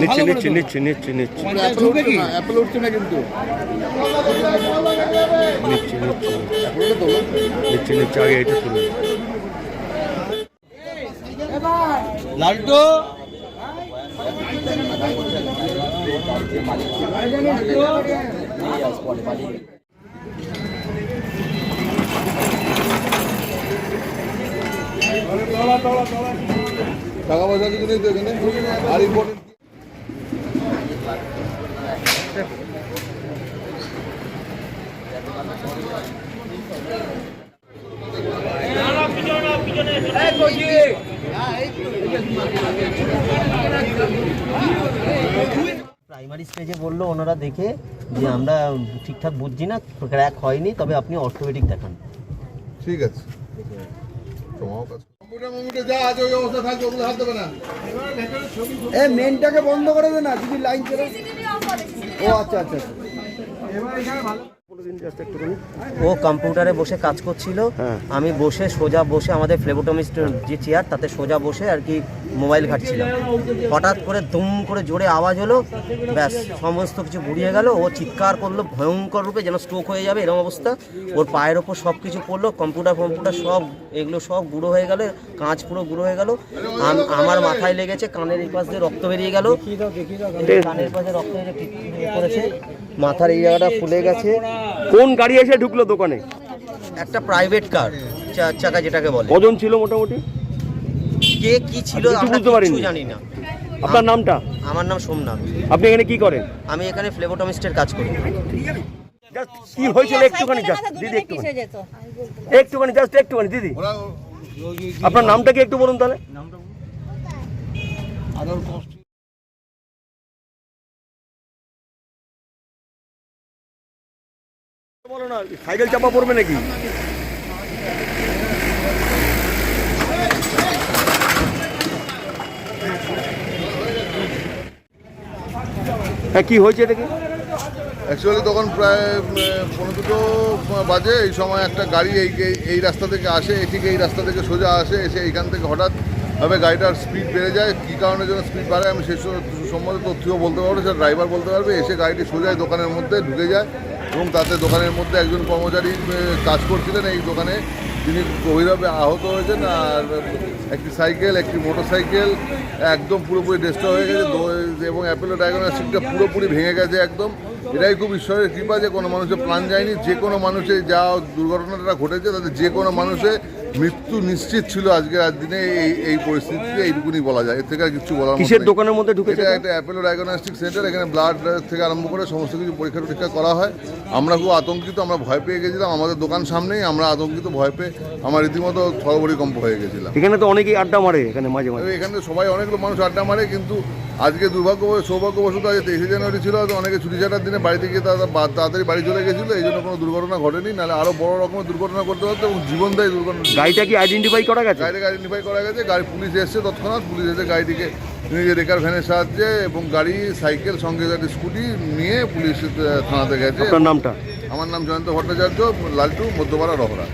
নিচ্ছি নিচ্ছি নিচ্ছি নিচ্ছি নিচ্ছি। অ্যাপেল উঠছে না কিন্তু। নিচ্ছি নিচ্ছি অ্যাপেলটা তোলো। নিচ্ছি নিচ্ছি আগে এটা তুলুন লালটু? টাকা পয়সা কিছু নেই তো এখানে। আর ইম্পর্টেন্ট প্রাইমারি স্টেজে বলল ওনারা দেখে যে আমরা ঠিকঠাক বুঝছি না ক্র্যাক হয়নি, তবে আপনি অর্থোপেডিক দেখান। ঠিক আছে। তোমাও কাজ যা আছে ওই অবস্থা থাকবে ওগুলো দেবে না এ মেনটাকে বন্ধ করে দে না যদি লাইন চলে ও আচ্ছা আচ্ছা আচ্ছা। ও কম্পিউটারে বসে কাজ করছিল। হ্যাঁ। আমি বসে সোজা বসে আমাদের ফ্লেবোটমিস্ট যে চেয়ার তাতে সোজা বসে আর কি মোবাইল ঘাটছিলাম। হঠাৎ করে দুম করে জোরে আওয়াজ হলো ব্যাস সমস্ত কিছু গুড়িয়ে গেল। ও চিৎকার করল ভয়ঙ্কর রূপে যেন স্ট্রোক হয়ে যাবে এরকম অবস্থা। ওর পায়ের ওপর সব কিছু পড়ল কম্পিউটার ফম্পিউটার সব এগুলো সব গুঁড়ো হয়ে গেল কাঁচ পুরো গুঁড়ো হয়ে গেল। আম- আমার মাথায় লেগেছে কানের এই পাশ দিয়ে রক্ত বেরিয়ে গেল। কানের পাশে রক্ত বেরিয়ে পড়েছে। মাথার এই জায়গাটা ফুলে গেছে। কোন গাড়ি এসে ঢুকলো দোকানে? একটা প্রাইভেট কার চার চাকা যেটাকে বলে। কজন ছিল মোটামুটি? কে কি ছিল আপনি কিছু আমরা বুঝতে পারেননি? কিছু জানি না। আপনার নামটা? আমার নাম সোমনাথ। আপনি এখানে কি করেন? আমি এখানে ফ্লেবোটমিস্টের কাজ করি। জাস্ট কি হয়েছিল একটুখানি জাস্ট দিদি একটুখানি। একটুখানি জাস্ট একটুখানি দিদি। আপনার নামটা কি একটু বলুন তাহলে? বলো না, সাইকেল চাপা পড়বে নাকি? হ্যাঁ কি হয়েছে এটা কি? অ্যাকচুয়ালি তখন প্রায় পনেরো দুটো বাজে, এই সময় একটা গাড়ি এই এই- রাস্তা থেকে আসে এদিকে এই রাস্তা থেকে সোজা আসে, এসে এইখান থেকে হঠাৎ ভাবে গাড়িটার স্পিড বেড়ে যায়। কী কারণের জন্য স্পিড বাড়ে আমি সব সম্বন্ধে তথ্যও বলতে পারব সেটা ড্রাইভার বলতে পারবে। এসে গাড়িটি সোজায় দোকানের মধ্যে ঢুকে যায়। এবং তাতে দোকানের মধ্যে একজন কর্মচারী কাজ করছিলেন এই দোকানে। তিনি গভীরভাবে আহত হয়েছেন আর একটি সাইকেল, একটি মোটর সাইকেল একদম পুরোপুরি ডেস্ট্রয় হয়ে গেছে। এবং অ্যাপেলো ডায়াগনস্টিকটা পুরোপুরি ভেঙে গেছে একদম। এটাই খুব ঈশ্বরের কৃপা যে কোনো মানুষের প্রাণ যায়নি যে কোনো মানুষের যা দুর্ঘটনাটা ঘটেছে তাদের যে কোনো মানুষের মৃত্যু নিশ্চিত ছিল আজকের আজ দিনে এই এই পরিস্থিতিতে এইটুকুনি বলা যায়। এর থেকে আর কিছু বলা কিসের। দোকানের মধ্যে ঢুকে এটা একটা অ্যাপেলো ডায়াগনস্টিক সেন্টার এখানে ব্লাড থেকে আরম্ভ করে সমস্ত কিছু পরীক্ষা টরীক্ষা করা হয়। আমরা খুব আতঙ্কিত আমরা ভয় পেয়ে গেছিলাম আমাদের দোকান সামনেই আমরা আতঙ্কিত ভয় পেয়ে আমার রীতিমতো থরবরিকম্প হয়ে গেছিলাম। এখানে তো অনেকেই আড্ডা মারে এখানে মাঝে মাঝে। এখানে সবাই অনেকগুলো মানুষ আড্ডা মারে কিন্তু আজকে দুর্ভাগ্য সৌভাগ্যবশত আজ তেইশে জানুয়ারি ছিল হয়তো অনেকে ছুটি ছাটার দিনে বাড়িতে গিয়ে তারা তাড়াতাড়ি বাড়ি চলে গেছিল এই জন্য কোনো দুর্ঘটনা ঘটেনি। নাহলে আরও বড় রকমের দুর্ঘটনা করতে পারতো এবং জীবনদায়ী দুর্ঘটনা গাড়িটা কি আইডেন্টিফাই করা গেছে? গাড়িটাকে আইডেন্টিফাই করা গেছে গাড়ি পুলিশ এসছে তৎক্ষণাৎ পুলিশ এসে গাড়িটিকে নিজের রেকার ভ্যানের সাহায্যে এবং গাড়ি সাইকেল সঙ্গে একটা স্কুটি নিয়ে পুলিশ থানাতে গেছে। আপনার নামটা? আমার নাম জয়ন্ত ভট্টাচার্য লালটু মধ্যপাড়া রহরা।